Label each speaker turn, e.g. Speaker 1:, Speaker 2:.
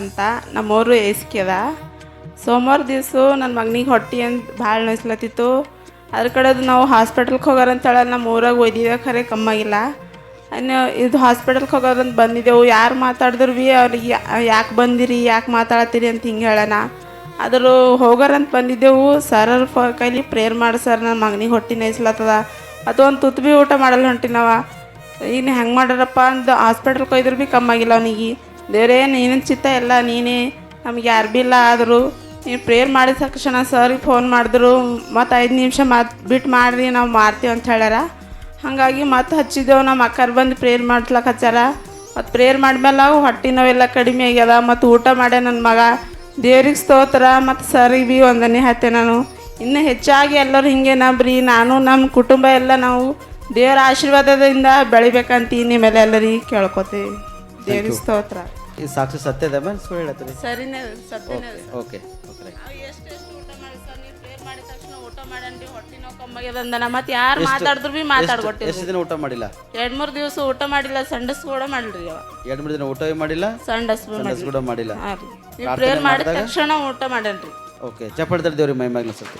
Speaker 1: ಅಂತ ನಮ್ಮೂರು ಏಸ್ಕ್ಯದ ಅದ ಸೋಮವಾರ ದಿವಸ ನನ್ನ ಮಗನಿಗೆ ಹೊಟ್ಟೆ ಅಂತ ಭಾಳ ನೋಯ್ಸ್ಲತ್ತಿತ್ತು. ಅದ್ರ ಕಡೆದು ನಾವು ಹಾಸ್ಪಿಟಲ್ಗೆ ಹೋಗಾರಂತೇಳಿ ನಮ್ಮ ಊರಾಗ ಒಯ್ದಿದ್ದೆ ಖರೆ ಕಮ್ಮಾಗಿಲ್ಲ. ಇನ್ನು ಇದು ಹಾಸ್ಪಿಟಲ್ಗೆ ಹೋಗೋರಂತ ಬಂದಿದ್ದೆವು. ಯಾರು ಮಾತಾಡಿದ್ರು ಭೀ ಅವ್ರಿಗೆ, ಯಾಕೆ ಬಂದಿರಿ, ಯಾಕೆ ಮಾತಾಡತ್ತೀರಿ ಅಂತ ಹಿಂಗೆ ಹೇಳೋಣ. ಆದರೂ ಹೋಗೋರಂತ ಬಂದಿದ್ದೆವು. ಸರ್ ಫ ಕೈಲಿ ಪ್ರೇಯರ್ ಮಾಡಿ ಸರ್ ನನ್ನ ಮಗನಿಗೆ ಹೊಟ್ಟೆ ನೈಸ್ಲತ್ತದ ಅದು ಒಂದು ತುತ್ತು ಭೀ ಊಟ ಮಾಡಲ್ಲ ಹೊಂಟಿನವ. ಇನ್ನು ಹೆಂಗೆ ಮಾಡ್ಯಾರಪ್ಪ ಅಂತ ಹಾಸ್ಪಿಟಲ್ಗೆ ಹೋಯ್ದ್ರು ಭೀ ಕಮ್ಮಾಗಿಲ್ಲ ಅವನಿಗೆ. ದೇವರೇ, ನೀನಿನ ಚಿತ್ತ ಎಲ್ಲ ನೀನೇ. ನಮ್ಗೆ ಯಾರು ಭೀ ಇಲ್ಲ ಆದರೂ. ನೀನು ಪ್ರೇಯರ್ ಮಾಡಿದ ತಕ್ಷಣ ಸರ್ಗೆ ಫೋನ್ ಮಾಡಿದ್ರು. ಮತ್ತು ಐದು ನಿಮಿಷ ಮಾತು ಬಿಟ್ಟು ಮಾಡಿರಿ, ನಾವು ಮಾಡ್ತೀವಿ ಅಂತ ಹೇಳ್ಯಾರ. ಹಾಗಾಗಿ ಮತ್ತೆ ಹಚ್ಚಿದ್ದೆವು ನಮ್ಮ ಅಕ್ಕರ್ ಬಂದು ಪ್ರೇಯರ್ ಮಾಡ್ಸ್ಲಕ್ಕೆ ಹಚ್ಚಾರ ಮತ್ತು ಪ್ರೇಯರ್ ಮಾಡಿದ್ಮೇಲೆ ಹೊಟ್ಟೆ ನೋವೆಲ್ಲ ಕಡಿಮೆ ಆಗ್ಯದ ಮತ್ತು ಊಟ ಮಾಡ್ಯ ನನ್ನ ಮಗ. ದೇವ್ರಿಗೆ ಸ್ತೋತ್ರ ಮತ್ತು ಸರಿಗೆ ಭೀ ಒಂದನೇ ಹತ್ತೆ ನಾನು. ಇನ್ನು ಹೆಚ್ಚಾಗಿ ಎಲ್ಲರೂ ಹಿಂಗೆ ನಂಬ್ರಿ. ನಾನು ನಮ್ಮ ಕುಟುಂಬ ಎಲ್ಲ ನಾವು ದೇವರ ಆಶೀರ್ವಾದದಿಂದ ಬೆಳಿಬೇಕಂತ ನಿಮ್ಮೆಲ್ಲ ಎಲ್ಲರಿಗೆ ಕೇಳ್ಕೊತೀವಿ. ದೇವ್ರಿಗೆ ಸ್ತೋತ್ರ.
Speaker 2: ಈ ಸಾಕ್ಷಿ ಸತ್ಯದ ಮೇಲೆ ಸುಳ್ಳು ಹೇಳ್ತೀರಿ?
Speaker 1: ಸರಿನೇ ಸತ್ಯನೇ
Speaker 2: ಓಕೆ ಓಕೆ
Speaker 1: ಊಟ ಮಾಡಿ ಸರ್ ನೀವು ಪ್ರೇಯರ್ ಮಾಡಿದ ತಕ್ಷಣ ಊಟ ಹೊಟ್ಟೆ ನೋವು ಮತ್ತೆ ಯಾರು ಮಾತಾಡಿದ್ರು ಭೀ ಮಾತಾಡ್ಕೊಟ್ಟಿಲ್ಲ.
Speaker 2: ಎಷ್ಟು ದಿನ ಊಟ ಮಾಡಿಲ್ಲ?
Speaker 1: ಎರಡ್ ಮೂರ್ ದಿವಸ ಊಟ ಮಾಡಿಲ್ಲ ಸಂಡಸ್ ಕೂಡ ಮಾಡಿಲ್ರಿ ಅವ.
Speaker 2: ಎರಡು ಮೂರು ದಿನ ಊಟವೇ ಮಾಡಿಲ್ಲ?
Speaker 1: ಸಂಡಸ್
Speaker 2: ಕೂಡ ಮಾಡಿಲ್ಲ.
Speaker 1: ಹಾಂ ರೀ. ನೀವು ಪ್ರೇಯರ್ ಮಾಡಿದ ತಕ್ಷಣ ಊಟ ಮಾಡನ್ರಿ
Speaker 2: ಓಕೆ ಚಪ್ಪಾಡ್ತಾರೆ ದೇವ್ರಿಗೆ ಮೈ ಸತ್ಯ